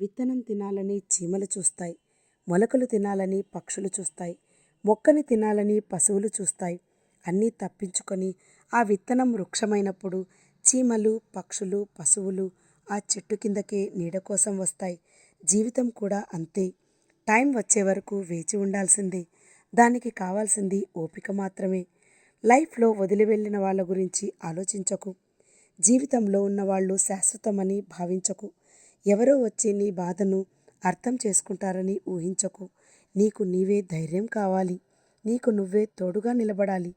విత్తనం తినాలని చీమలు చూస్తాయి మొలకలు తినాలని పక్షులు చూస్తాయి మొక్కని తినాలని పశువులు చూస్తాయి. అన్నీ తప్పించుకొని ఆ విత్తనం వృక్షమైనప్పుడు చీమలు పక్షులు పశువులు ఆ చెట్టు కిందకే నీడ కోసం వస్తాయి. జీవితం కూడా అంతే. టైం వచ్చే వరకు వేచి ఉండాల్సిందే. దానికి కావాల్సింది ఓపిక మాత్రమే. లైఫ్లో వదిలి వెళ్ళిన వాళ్ళ గురించి ఆలోచించకు. జీవితంలో ఉన్నవాళ్ళు శాశ్వతమని భావించకు. ఎవరో వచ్చి నీ బాధను అర్థం చేసుకుంటారని ఊహించకు. నీకు నీవే ధైర్యం కావాలి. నీకు నువ్వే తోడుగా నిలబడాలి.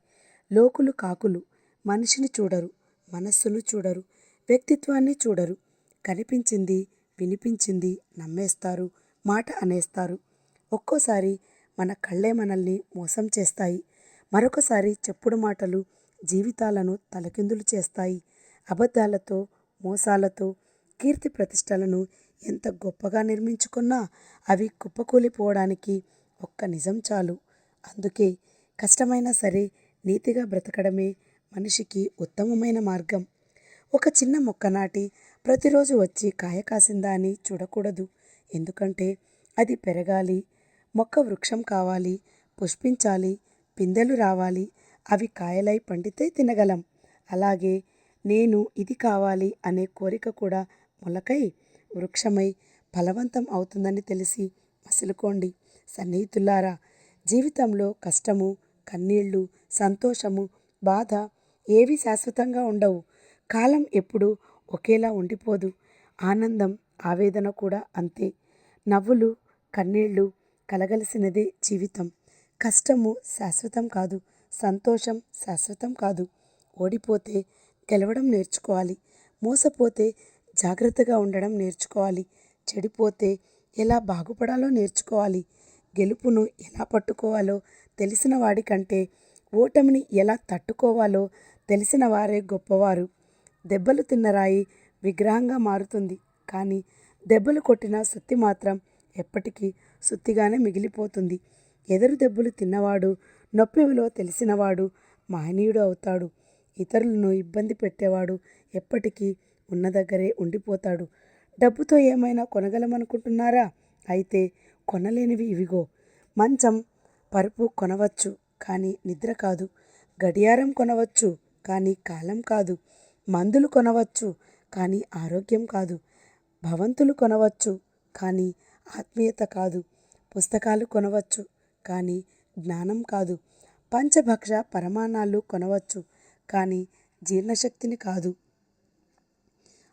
లోకులు కాకులు. మనిషిని చూడరు. మనస్సును చూడరు. వ్యక్తిత్వాన్ని చూడరు. కనిపించింది వినిపించింది నమ్మేస్తారు. మాట అనేస్తారు. ఒక్కోసారి మన కళ్ళే మనల్ని మోసం చేస్తాయి. మరొకసారి చెప్పుడు మాటలు జీవితాలను తలకిందులు చేస్తాయి. అబద్ధాలతో మోసాలతో కీర్తి ప్రతిష్టలను ఎంత గొప్పగా నిర్మించుకున్నా అవి కుప్పకూలిపోవడానికి ఒక్క నిజం చాలు. అందుకే కష్టమైనా సరే నీతిగా బ్రతకడమే మనిషికి ఉత్తమమైన మార్గం. ఒక చిన్న మొక్క నాటి ప్రతిరోజు వచ్చి కాయ కాసిందా అని చూడకూడదు. ఎందుకంటే అది పెరగాలి మొక్క వృక్షం కావాలి పుష్పించాలి పిందెలు రావాలి అవి కాయలై పండితే తినగలం. అలాగే నేను ఇది కావాలి అనే కోరిక కూడా మొలకై వృక్షమై ఫలవంతం అవుతుందని తెలిసి మసులుకోండి. సన్నిహితులారా జీవితంలో కష్టము కన్నీళ్ళు సంతోషము బాధ ఏవి శాశ్వతంగా ఉండవు. కాలం ఎప్పుడు ఒకేలా ఉండిపోదు. ఆనందం ఆవేదన కూడా అంతే. నవ్వులు కన్నీళ్ళు కలగలిసినదే జీవితం. కష్టము శాశ్వతం కాదు సంతోషం శాశ్వతం కాదు. ఓడిపోతే గెలవడం నేర్చుకోవాలి. మోసపోతే జాగ్రత్తగా ఉండడం నేర్చుకోవాలి. చెడిపోతే ఎలా బాగుపడాలో నేర్చుకోవాలి. గెలుపును ఎలా పట్టుకోవాలో తెలిసిన వాడికంటే ఓటమిని ఎలా తట్టుకోవాలో తెలిసిన వారే గొప్పవారు. దెబ్బలు తిన్న రాయి విగ్రహంగా మారుతుంది. కానీ దెబ్బలు కొట్టిన సుత్తి మాత్రం ఎప్పటికీ సుత్తిగానే మిగిలిపోతుంది. ఎదురు దెబ్బలు తిన్నవాడు నొప్పి విలువ తెలిసినవాడు మహనీయుడు అవుతాడు. ఇతరులను ఇబ్బంది పెట్టేవాడు ఎప్పటికీ ఉన్న దగ్గరే ఉండిపోతాడు. డబ్బుతో ఏమైనా కొనగలమనుకుంటున్నారా? అయితే కొనలేనివి ఇవిగో. మంచం పరుపు కొనవచ్చు కానీ నిద్ర కాదు. గడియారం కొనవచ్చు కానీ కాలం కాదు. మందులు కొనవచ్చు కానీ ఆరోగ్యం కాదు. భవంతులు కొనవచ్చు కానీ ఆత్మీయత కాదు. పుస్తకాలు కొనవచ్చు కానీ జ్ఞానం కాదు. పంచభక్ష పరమాణాలు కొనవచ్చు కానీ జీర్ణశక్తిని కాదు.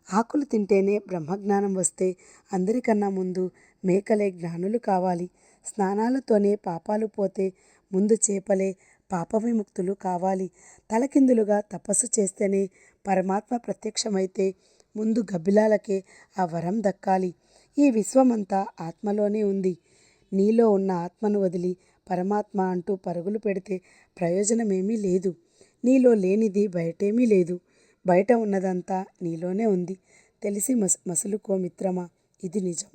ఆకులు తింటేనే బ్రహ్మజ్ఞానం వస్తే అందరికన్నా ముందు మేకలే జ్ఞానులు కావాలి. స్నానాలతోనే పాపాలు పోతే ముందు చేపలే పాప విముక్తులు కావాలి. తలకిందులుగా తపస్సు చేస్తేనే పరమాత్మ ప్రత్యక్షమైతే ముందు గబ్బిలాలకే ఆ వరం దక్కాలి. ఈ విశ్వమంతా ఆత్మలోనే ఉంది. నీలో ఉన్న ఆత్మను వదిలి పరమాత్మ అంటూ పరుగులు పెడితే ప్రయోజనమేమీ లేదు. నీలో లేనిది బయటేమీ లేదు. బయట ఉన్నదంతా నీలోనే ఉంది. తెలిసి మస్ మసులుకో మిత్రమా? ఇది నిజం.